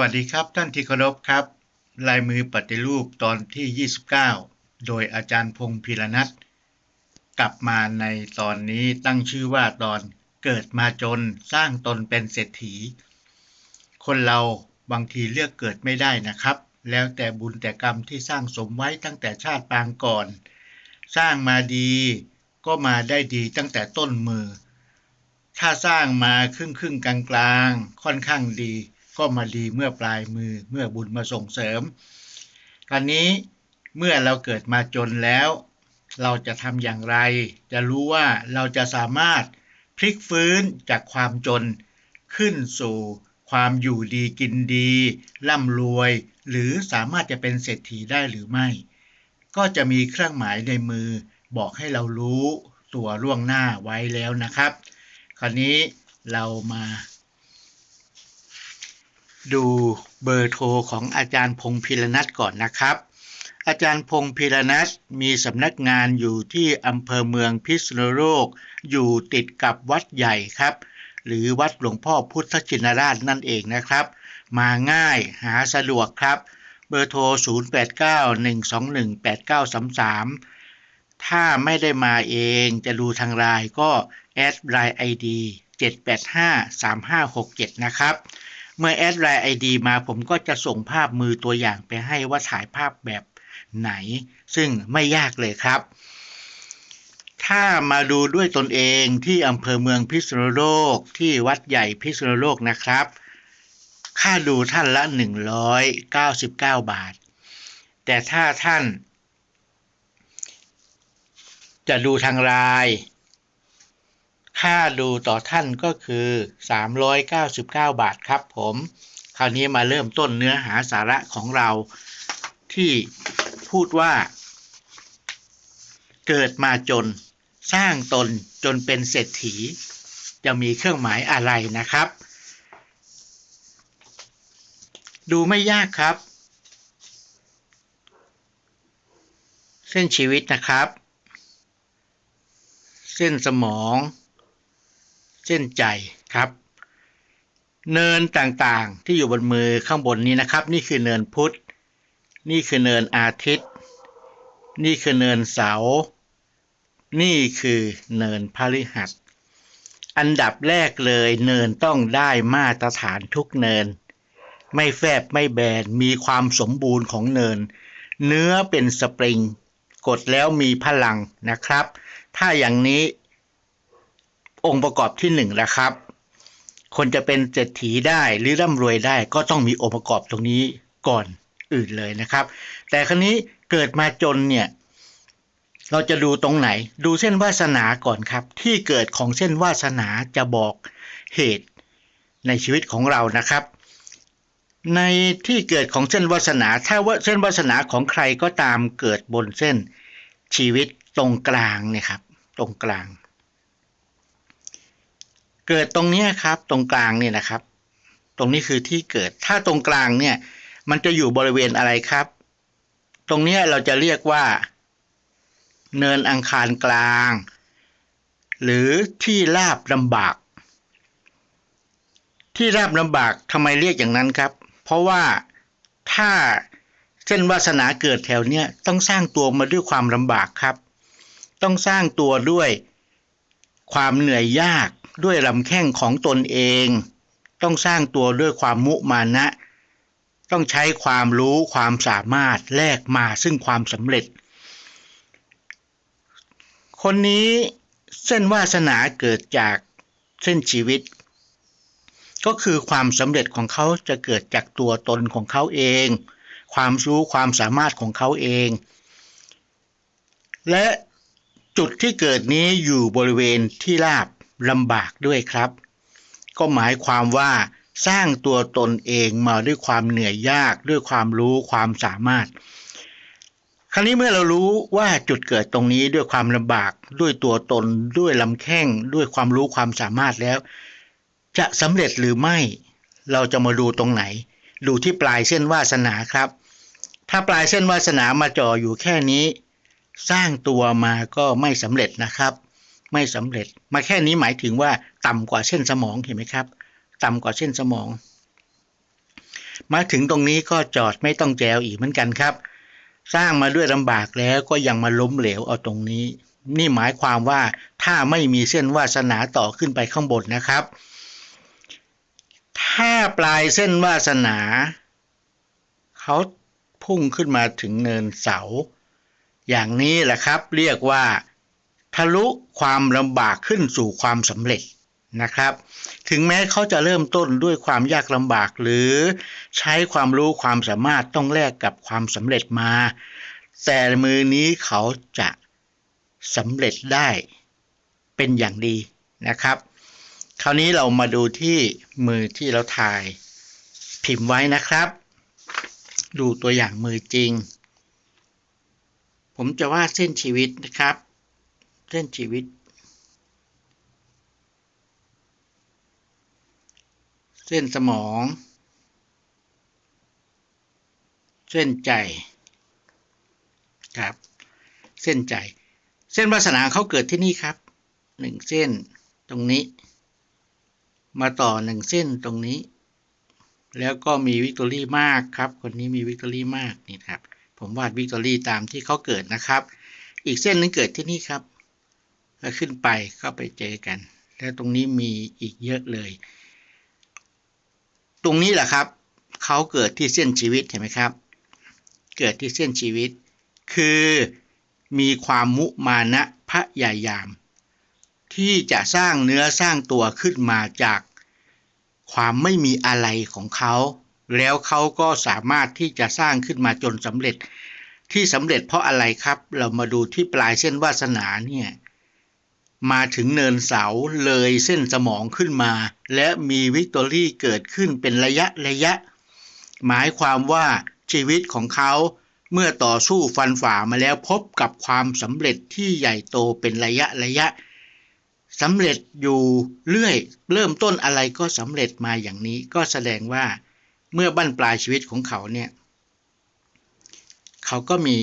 วัสดีครับท่านที่เคารพครับ ลายมือปฏิรูปตอนที่ 29 โดยอาจารย์พงศ์พิรนัทกลับมาในตอนนี้ตั้งชื่อว่าตอนเกิดมาจนสร้างตนเป็นเศรษฐี คนเราบางทีเลือกเกิดไม่ได้นะครับ แล้วแต่บุญแต่กรรมที่สร้างสมไว้ตั้งแต่ชาติปางก่อน สร้างมาดีก็มาได้ดีตั้งแต่ต้นมือ ถ้าสร้างมาครึ่งครึ่งกลางกลางค่อนข้างดี ก็มาดีเมื่อปลายมือเมื่อบุญมาส่งเสริมคราวนี้เมื่อเราเกิดมาจนแล้ว เราจะทำอย่างไร จะรู้ว่าเราจะสามารถพลิกฟื้นจากความจน ขึ้นสู่ความอยู่ดีกินดี ร่ำรวย หรือสามารถจะเป็นเศรษฐีได้หรือไม่ ก็จะมีเครื่องหมายในมือ บอกให้เรารู้ตัวล่วงหน้าไว้แล้วนะครับ คราวนี้เรามา ดูเบอร์โทรของอาจารย์พงพิรนัทก่อนนะครับ อาจารย์พงพิรนัทมีสำนักงานอยู่ที่อำเภอเมืองพิษณุโลก อยู่ติดกับวัดใหญ่ครับ หรือวัดหลวงพ่อพุทธชินราชนั่นเองนะครับ มาง่ายหาสะดวกครับ เบอร์โทร 0891218933 ถ้าไม่ได้มาเองจะดูทางไลน์ก็แอดไลน์ไอดี7853567 นะครับ เมื่อแอดไลน์ไอดีมาผมก็จะส่งภาพมือตัวอย่างไปให้ว่าถ่ายภาพแบบไหน ซึ่งไม่ยากเลยครับ ถ้ามาดูด้วยตนเองที่อำเภอเมืองพิษณุโลกที่วัดใหญ่พิษณุโลกนะครับ ค่าดูท่านละ 199 บาท แต่ถ้าท่านจะดูทางไลน์ ค่าดูต่อท่านก็คือ 399 บาทครับผม คราวนี้มาเริ่มต้นเนื้อหาสาระของเราที่พูดว่า เกิดมาจนสร้างตนจนเป็นเศรษฐี จะมีเครื่องหมายอะไรนะครับ ดูไม่ยากครับ เส้นชีวิตนะครับ เส้นสมอง เส้นใจครับ เนินต่างๆที่อยู่บนมือข้างบนนี้นะครับ นี่คือเนินพุธนี่คือเนินอาทิตย์ นี่คือเนินเสารนี่คือเนินพฤหัส อันดับแรกเลยเนินต้องได้มาตรฐานทุกเนิน ไม่แฟบไม่แบนมีความสมบูรณ์ของเนิน เนื้อเป็นสปริง กดแล้วมีพลังนะครับ ถ้าอย่างนี้ องค์ประกอบที่หนึ่งแล้วครับ คนจะเป็นเศรษฐีได้หรือร่ำรวยได้ก็ต้องมีองค์ประกอบตรงนี้ก่อนอื่นเลยนะครับ แต่ครั้นี้เกิดมาจนเนี่ยเราจะดูตรงไหน ดูเส้นวาสนาก่อนครับ ที่เกิดของเส้นวาสนาจะบอกเหตุในชีวิตของเรานะครับ ในที่เกิดของเส้นวาสนา ถ้าว่าเส้นวาสนาของใครก็ตามเกิดบนเส้นชีวิตตรงกลางเนี่ยครับ ตรงกลาง เกิดตรงนี้ครับ ตรงกลางเนี่ยนะครับ ตรงนี้คือที่เกิด ถ้าตรงกลางเนี่ย มันจะอยู่บริเวณอะไรครับ ตรงนี้เราจะเรียกว่า เนินอังคารกลาง หรือที่ราบลำบาก ที่ราบลำบากทำไมเรียกอย่างนั้นครับ เพราะว่าถ้าเส้นวาสนาเกิดแถวเนี้ยต้องสร้างตัวมาด้วยความลำบากครับ ต้องสร้างตัวด้วยความเหนื่อยยาก ด้วยลำแข้งของตนเอง ต้องสร้างตัวด้วยความมุมานะ ต้องใช้ความรู้ความสามารถแลกมาซึ่งความสำเร็จ คนนี้เส้นวาสนาเกิดจากเส้นชีวิต ก็คือความสำเร็จของเขาจะเกิดจากตัวตนของเขาเอง ความรู้ความสามารถของเขาเอง และจุดที่เกิดนี้อยู่บริเวณที่ราบ ลำบากด้วยครับ ก็หมายความว่าสร้างตัวตนเองมาด้วยความเหนื่อยยากด้วยความรู้ความสามารถ คราวนี้เมื่อเรารู้ว่าจุดเกิดตรงนี้ด้วยความลำบากด้วยตัวตนด้วยลำแข้งด้วยความรู้ความสามารถแล้ว จะสำเร็จหรือไม่เราจะมาดูตรงไหน ดูที่ปลายเส้นวาสนาครับ ถ้าปลายเส้นวาสนามาจ่ออยู่แค่นี้ สร้างตัวมาก็ไม่สำเร็จนะครับ ไม่สำเร็จ มาแค่นี้หมายถึงว่าต่ำกว่าเส้นสมองเห็นไหมครับ ต่ำกว่าเส้นสมอง มาถึงตรงนี้ก็จอดไม่ต้องแจวอีกเหมือนกันครับ สร้างมาด้วยลำบากแล้วก็ยังมาล้มเหลวเอาตรงนี้ นี่หมายความว่าถ้าไม่มีเส้นวาสนาต่อขึ้นไปข้างบนนะครับ ถ้าปลายเส้นวาสนาเขาพุ่งขึ้นมาถึงเนินเสา อย่างนี้แหละครับ เรียกว่า ทะลุความลำบากขึ้นสู่ความสำเร็จนะครับ ถึงแม้เขาจะเริ่มต้นด้วยความยากลำบาก หรือใช้ความรู้ความสามารถต้องแลกกับความสำเร็จมา แต่มือนี้เขาจะสำเร็จได้เป็นอย่างดีนะครับ คราวนี้เรามาดูที่มือที่เราถ่ายพิมพ์ไว้นะครับ ดูตัวอย่างมือจริง ผมจะวาดเส้นชีวิตนะครับ เส้นชีวิต เส้นสมอง เส้นใจครับ เส้นใจ เส้นวาสนาเขาเกิดที่นี่ครับหนึ่งเส้นตรงนี้ มาต่อหนึ่งเส้นตรงนี้ แล้วก็มีวิกตอรี่มากครับ คนนี้มีวิกตอรี่มากนี่ครับ ผมวาดวิกตอรี่ตามที่เขาเกิดนะครับ อีกเส้นนึงเกิดที่นี่ครับ แล้วขึ้นไปก็ไปเจอกัน แล้วตรงนี้มีอีกเยอะเลย ตรงนี้แหละครับเขาเกิดที่เส้นชีวิตเห็นไหมครับ เกิดที่เส้นชีวิต คือมีความมุมานะพระยายาม ที่จะสร้างเนื้อสร้างตัวขึ้นมาจากความไม่มีอะไรของเขา แล้วเขาก็สามารถที่จะสร้างขึ้นมาจนสำเร็จ ที่สำเร็จเพราะอะไรครับ เรามาดูที่ปลายเส้นวาสนาเนี่ย มาถึงเนินเสาเลยเส้นสมองขึ้นมา และมีวิกตอรี่เกิดขึ้นเป็นระยะระยะ หมายความว่าชีวิตของเขาเมื่อต่อสู้ฟันฝ่ามาแล้วพบกับความสำเร็จที่ใหญ่โตเป็นระยะระยะสำเร็จอยู่เรื่อย เริ่มต้นอะไรก็สำเร็จมาอย่างนี้ก็แสดงว่าเมื่อบั้นปลายชีวิตของเขาเนี่ย เขาก็มี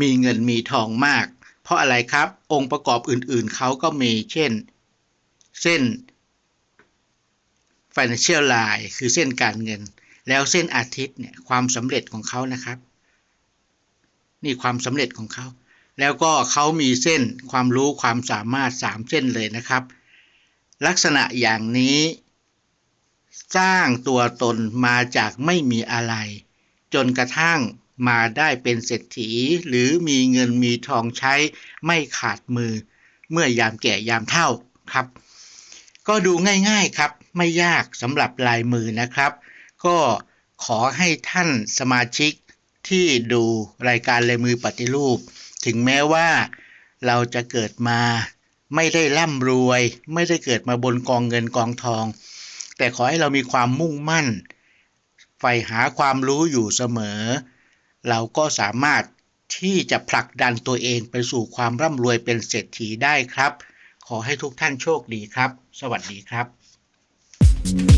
มีเงินมีทองมาก เพราะอะไรครับ องค์ประกอบอื่นๆ เขาก็มีเช่น เส้น financial line คือเส้นการเงิน แล้วเส้นอาทิตย์เนี่ยความสำเร็จของเขานะครับ นี่ความสำเร็จของเขา แล้วก็เขามีเส้นความรู้ความสามารถสามเส้นเลยนะครับ ลักษณะอย่างนี้ สร้างตัวตนมาจากไม่มีอะไร จนกระทั่ง มาได้เป็นเศรษฐี หรือมีเงินมีทองใช้ไม่ขาดมือ เมื่อยามแก่ยามเฒ่าครับ ก็ดูง่ายๆครับ ไม่ยากสำหรับลายมือนะครับ ก็ขอให้ท่านสมาชิกที่ดูรายการลายมือปฏิรูป ถึงแม้ว่าเราจะเกิดมาไม่ได้ร่ำรวย ไม่ได้เกิดมาบนกองเงินกองทอง แต่ขอให้เรามีความมุ่งมั่นใฝ่หาความรู้อยู่เสมอ เราก็สามารถที่จะผลักดันตัวเองไปสู่ความร่ำรวยเป็นเศรษฐีได้ครับ ขอให้ทุกท่านโชคดีครับ สวัสดีครับ thank you